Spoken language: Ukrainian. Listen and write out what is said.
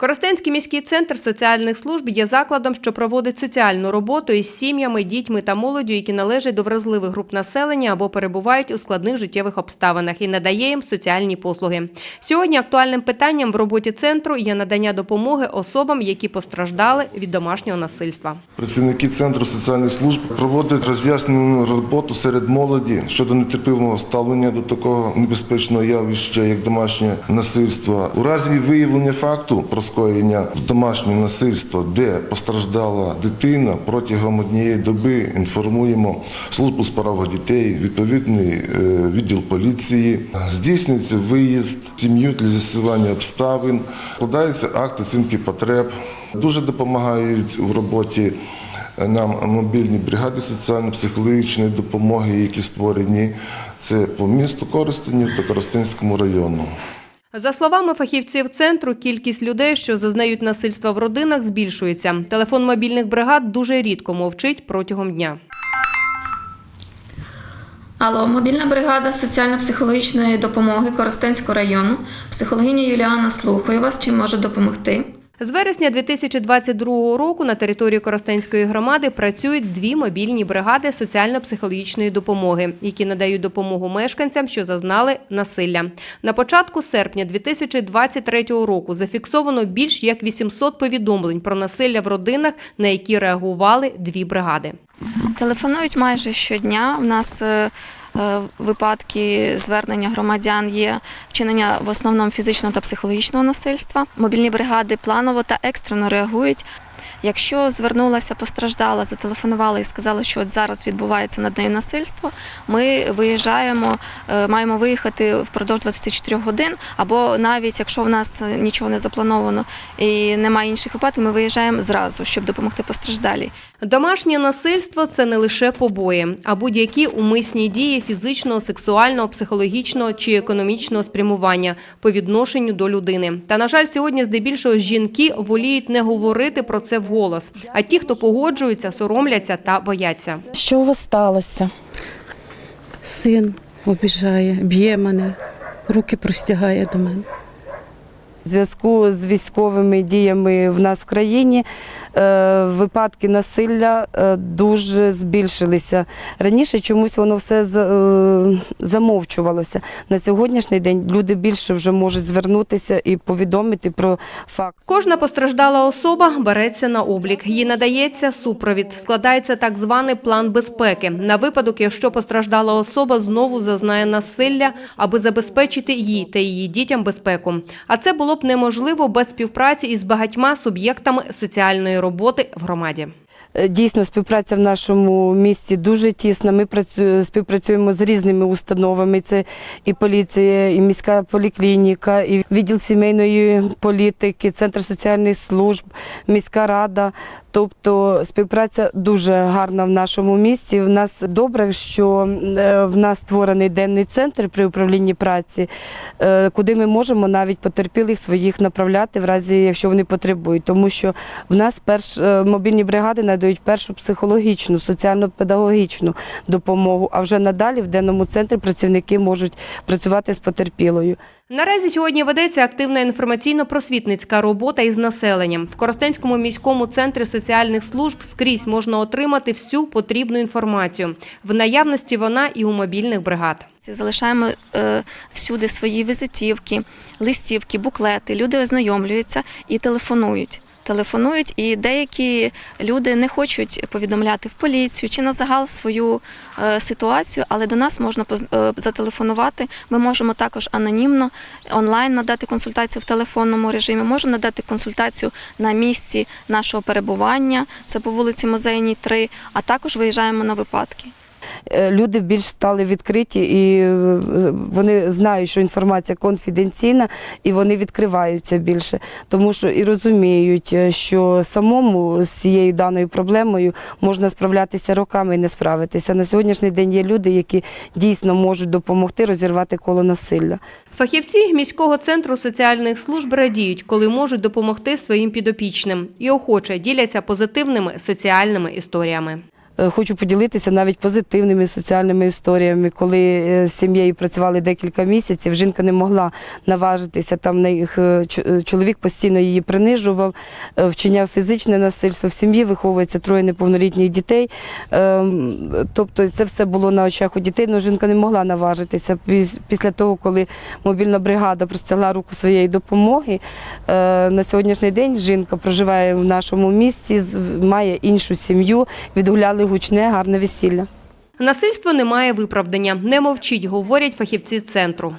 Коростенський міський центр соціальних служб є закладом, що проводить соціальну роботу із сім'ями, дітьми та молоддю, які належать до вразливих груп населення або перебувають у складних життєвих обставинах і надає їм соціальні послуги. Сьогодні актуальним питанням в роботі центру є надання допомоги особам, які постраждали від домашнього насильства. Працівники центру соціальних служб проводять роз'яснену роботу серед молоді щодо нетерпимого ставлення до такого небезпечного явища, як домашнє насильство. У разі виявлення факту про скоєння домашнього насильства, де постраждала дитина, протягом однієї доби інформуємо службу справах дітей, відповідний е, відділ поліції. Здійснюється виїзд сім'ю для з'ясування обставин, складається акт оцінки потреб. Дуже допомагають в роботі нам мобільні бригади соціально-психологічної допомоги, які створені. Це по місту Коростенів та Коростенському району. За словами фахівців центру, кількість людей, що зазнають насильства в родинах, збільшується. Телефон мобільних бригад дуже рідко мовчить протягом дня. Алло, мобільна бригада соціально-психологічної допомоги Коростенського району. Психологиня Юліана слухаю вас, чим може допомогти. З вересня 2022 року на території Коростенської громади працюють дві мобільні бригади соціально-психологічної допомоги, які надають допомогу мешканцям, що зазнали насилля. На початку серпня 2023 року зафіксовано більш як 800 повідомлень про насилля в родинах, на які реагували дві бригади. Телефонують майже щодня. У нас е, випадки звернення громадян є вчинення в основному фізичного та психологічного насильства. Мобільні бригади планово та екстрено реагують. Якщо звернулася постраждала, зателефонувала і сказала, що от зараз відбувається над нею насильство, ми виїжджаємо, е, маємо виїхати впродовж 24 годин, або навіть якщо в нас нічого не заплановано і немає інших випадків, ми виїжджаємо зразу, щоб допомогти постраждалій. Домашнє насильство це не лише побої, а будь-які умисні дії фізичного, сексуального, психологічного чи економічного спрямування по відношенню до людини. Та на жаль, сьогодні здебільшого жінки воліють не говорити про це вголос. А ті, хто погоджуються, соромляться та бояться. Що у вас сталося? Син обіжає, б'є мене, руки простягає до мене. У зв'язку з військовими діями в нас в країні випадки насилля е, дуже збільшилися. Раніше чомусь воно все е, замовчувалося. На сьогоднішній день люди більше вже можуть звернутися і повідомити про факт. Кожна постраждала особа береться на облік. Їй надається супровід. Складається так званий план безпеки на випадок, якщо постраждала особа знову зазнає насилля, аби забезпечити їй та її дітям безпеку. А це було б неможливо без співпраці із багатьма суб'єктами соціальної роботи в громаді. Е, Дійсно, співпраця в нашому місті дуже тісна. Ми співпрацюємо з різними установами. Це і поліція, і міська поліклініка, і відділ сімейної політики, центр соціальних служб, міська рада. Тобто співпраця дуже гарна в нашому місті. В нас добре, що е, в нас створений денний центр при управлінні праці, е, куди ми можемо навіть потерпілих своїх направляти, в разі якщо вони потребують. Тому що в нас перш мобільні бригади надають першу психологічну, соціально-педагогічну допомогу. А вже надалі в денному центрі працівники можуть працювати з потерпілою. Наразі сьогодні ведеться активна інформаційно-просвітницька робота із населенням. В Коростенському міському центрі соціальних служб скрізь можна отримати всю потрібну інформацію. В наявності вона і у мобільних бригад. Залишаємо е, всюди свої візитівки, листівки, буклети. Люди ознайомлюються і телефонують. Телефонують, і деякі люди не хочуть повідомляти в поліцію чи на загал свою е, ситуацію, але до нас можна е, зателефонувати. Ми можемо також анонімно онлайн надати консультацію в телефонному режимі. Можемо надати консультацію на місці нашого перебування. Це по вулиці Музейній 3, а також виїжджаємо на випадки. Е, люди більш стали відкриті і е, вони знають, що інформація конфіденційна, і вони відкриваються більше, тому що і розуміють, е, що самому з цією даною проблемою можна справлятися роками і не справитися. На сьогоднішній день є люди, які дійсно можуть допомогти розірвати коло насилля. Фахівці міського центру соціальних служб радіють, коли можуть допомогти своїм підопічним і охоче діляться позитивними соціальними історіями. Е, Хочу поділитися навіть позитивними соціальними історіями, коли е, з сім'єю працювали декілька місяців. Жінка не могла наважитися. Там на їх е, чоловік постійно її принижував, вчиняв фізичне насильство. В сім'ї виховується троє неповнолітніх дітей. Ем, Тобто це все було на очах у дітей, але жінка не могла наважитися. Після того, коли мобільна бригада простягла руку своєї допомоги, на сьогоднішній день жінка проживає в нашому місті, має іншу сім'ю, відгуляли гучне, гарне весілля. Насильство не має виправдання. Не мовчіть, говорять фахівці центру.